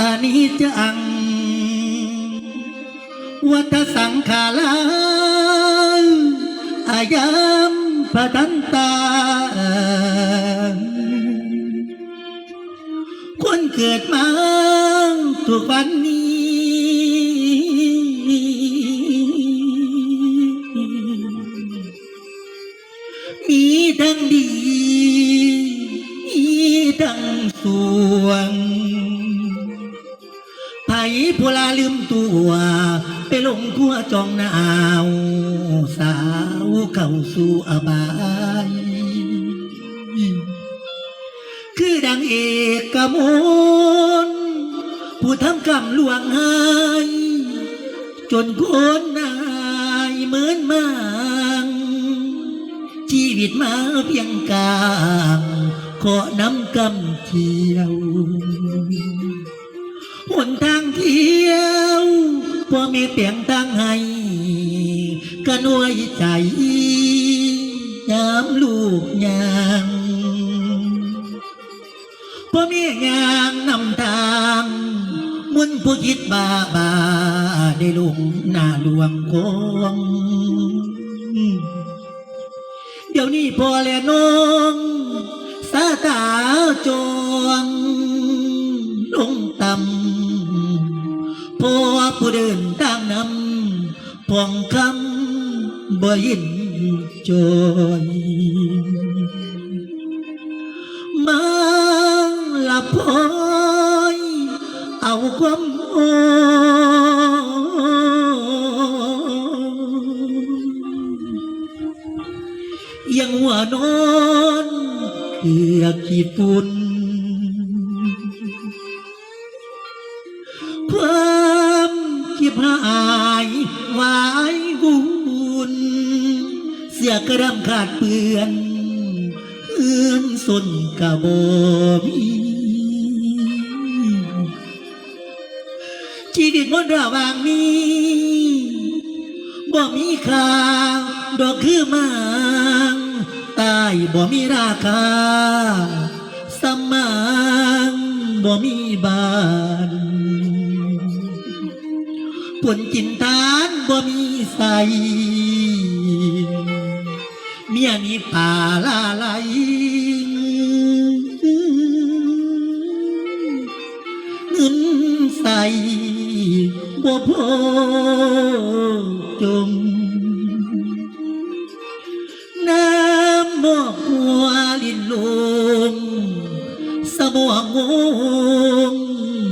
อานิจจัง วัฏสังขาราอายามพระทันตา คนเกิดมาทุกวันนี้มีทั้งดีมีทั้งสวง ผผู้ลาลืมตัว ไปลงขั้วจองหนาวสาวเข้าสู่อบาย คือดังเอกมลผู้ทำกรรมลวงให้จนคนนายเหมือนมางชีวิตมาเพียงกลางขอน้ำกำเที่ยว หนทางเที่ยวพ่อม่เตียงตั้งให้ก็น้อยใจยามลูกยางพ่อม่ยางนำทางมุนผู้คิดบาบาได้ลงหน้าหลวงคงเดี๋ยวนี้พอและน้องสาตาจวงลงต่ำ ผู้เดินทางนำพองคำบ่ยินจอยมาละพอยเอาความโอยังหัวนอนเกือกขี้ฝุ่น ยกระดำขาดเปือนเอื้อนสนกะบมีชีวิตมนระหว่างนี้บ่มีค่าดอกคือมังตายบ่มีราคาสมังบ่มีบานผลกินทานบ่มีใส มียมีป่าลาไหลเงินใส่บ่พอจมน้ำมอกหัวลินลมสมองง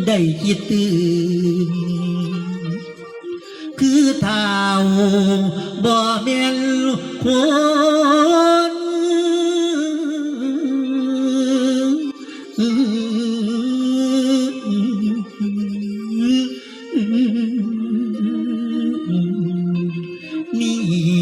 ได้คิดตื่นคือเท้าบ่แม่นคน 你。